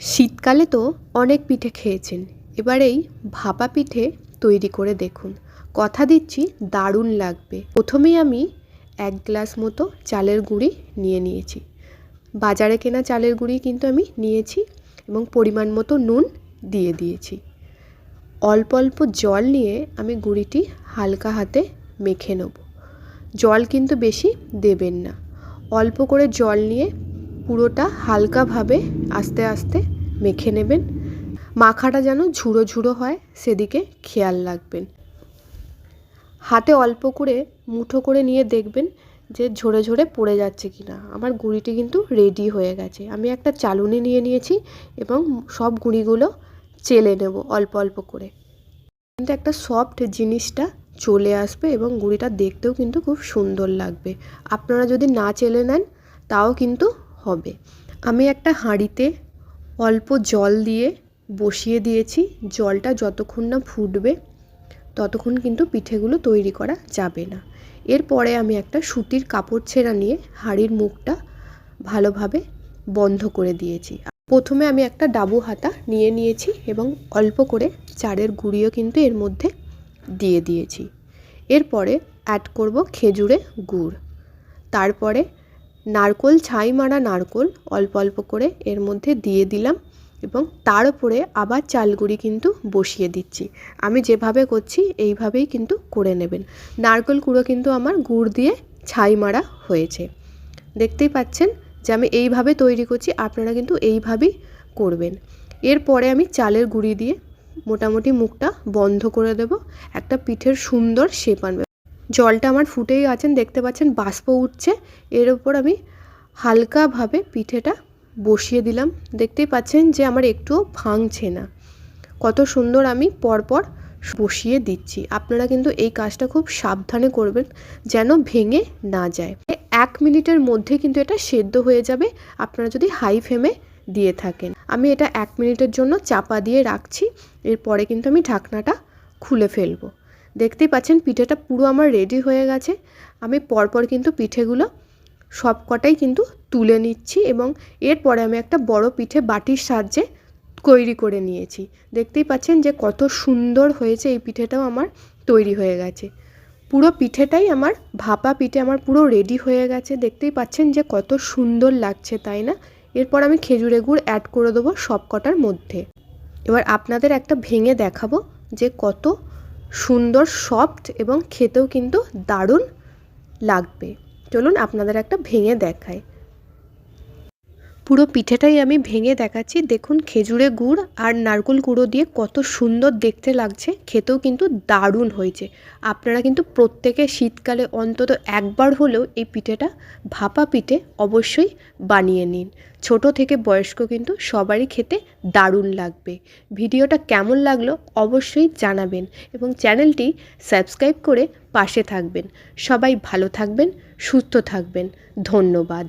শীতকালে তো অনেক পিঠে খেয়েছেন। এবার এই ভাপা পিঠে তৈরি করে দেখুন। কথা দিচ্ছি, দারুণ লাগবে। প্রথমেই আমি এক গ্লাস মতো চালের গুঁড়ি নিয়ে নিয়েছি। বাজারে কেনা চালের গুঁড়ি কিন্তু আমি নিয়েছি এবং পরিমাণ মতো নুন দিয়ে দিয়েছি। অল্প অল্প জল নিয়ে আমি গুঁড়িটি হালকা হাতে মেখে নেব। জল কিন্তু বেশি দেবেন না। অল্প করে জল নিয়ে পুরোটা হালকাভাবে আস্তে আস্তে মেখে নেবেন। মাখাটা যেন ঝুড়ো ঝুড়ো হয়, সেদিকে খেয়াল রাখবেন। হাতে অল্প করে মুঠো করে নিয়ে দেখবেন যে ঝরে ঝরে পড়ে যাচ্ছে কি না আমার গুঁড়িটি কিন্তু রেডি হয়ে গেছে। আমি একটা চালুনি নিয়ে নিয়েছি এবং সব গুঁড়িগুলো চেলে নেব অল্প অল্প করে। কিন্তু একটা সফট জিনিসটা চলে আসবে এবং গুঁড়িটা দেখতেও কিন্তু খুব সুন্দর লাগবে। আপনারা যদি না চেলে নেন, তাও কিন্তু হবে। আমি একটা হাঁড়িতে অল্প জল দিয়ে বসিয়ে দিয়েছি। জলটা যতক্ষণ না ফুটবে, ততক্ষণ কিন্তু পিঠেগুলো তৈরি করা যাবে না। এরপরে আমি একটা সুতির কাপড় ছেঁড়া নিয়ে হাঁড়ির মুখটা ভালোভাবে বন্ধ করে দিয়েছি। প্রথমে আমি একটা ডাবু হাতা নিয়ে নিয়েছি এবং অল্প করে চারের গুঁড়িও কিন্তু এর মধ্যে দিয়ে দিয়েছি। এরপরে অ্যাড করব খেজুরে গুড়। তারপরে নারকোল, ছাই মারা নারকোল অল্প অল্প করে এর মধ্যে দিয়ে দিলাম এবং তার উপরে আবার চালগুড়ি কিন্তু বসিয়ে দিচ্ছি। আমি যেভাবে করছি এইভাবেই কিন্তু করে নেবেন। নারকেল কুড়ো কিন্তু আমার গুড় দিয়ে ছাই মারা হয়েছে। দেখতেই পাচ্ছেন যে আমি এইভাবে তৈরি করছি, আপনারা কিন্তু এইভাবেই করবেন। এরপরে আমি চালের গুঁড়ি দিয়ে মোটামুটি মুখটা বন্ধ করে দেব। একটা পিঠের সুন্দর শেপ আনবে। জলটা আমার ফুটেই আছেন, দেখতে পাচ্ছেন বাষ্প উঠছে। এর ওপর আমি হালকাভাবে পিঠেটা বসিয়ে দিলাম। দেখতেই পাচ্ছেন যে আমার একটুও ভাঙছে না। কত সুন্দর আমি পরপর বসিয়ে দিচ্ছি। আপনারা কিন্তু এই কাজটা খুব সাবধানে করবেন যেন ভেঙে না যায়। এক মিনিটের মধ্যে কিন্তু এটা সেদ্ধ হয়ে যাবে। আপনারা যদি হাই ফ্লেমে দিয়ে থাকেন। আমি এটা এক মিনিটের জন্য চাপা দিয়ে রাখছি। এরপরে কিন্তু আমি ঢাকনাটা খুলে ফেলব। দেখতেই পাচ্ছেন, পিঠেটা পুরো আমার রেডি হয়ে গেছে। আমি পরপর কিন্তু পিঠেগুলো সব কটাই কিন্তু তুলে নিচ্ছি এবং এরপরে আমি একটা বড় পিঠে বাটির সাহায্যে তৈরি করে নিয়েছি। দেখতেই পাচ্ছেন যে কত সুন্দর হয়েছে এই পিঠেটাও আমার তৈরি হয়ে গেছে। পুরো পিঠেটাই আমার ভাপা পিঠে আমার পুরো রেডি হয়ে গেছে। দেখতেই পাচ্ছেন যে কত সুন্দর লাগছে, তাই না? এরপর আমি খেজুরে গুড় অ্যাড করে দেবো সব কটার মধ্যে। এবার আপনাদের একটা ভেঙে দেখাবো যে কত সুন্দর সফট এবং খেতেও কিন্তু দারুণ লাগবে। চলুন আপনাদের একটা ভেঙে দেখাই। পুরো পিঠেটাই আমি ভেঙে দেখাচ্ছি। দেখুন খেজুরে গুড় আর নারকেল গুঁড়ো দিয়ে কত সুন্দর দেখতে লাগছে। খেতেও কিন্তু দারুণ হয়েছে। আপনারা কিন্তু প্রত্যেকে শীতকালে অন্তত একবার হলেও এই পিঠেটা ভাপা পিঠে অবশ্যই বানিয়ে নিন। ছোট থেকে বয়স্ক কিন্তু সবারই খেতে দারুণ লাগবে। ভিডিওটা কেমন লাগল অবশ্যই জানাবেন এবং চ্যানেলটি সাবস্ক্রাইব করে পাশে থাকবেন। সবাই ভালো থাকবেন, সুস্থ থাকবেন। ধন্যবাদ।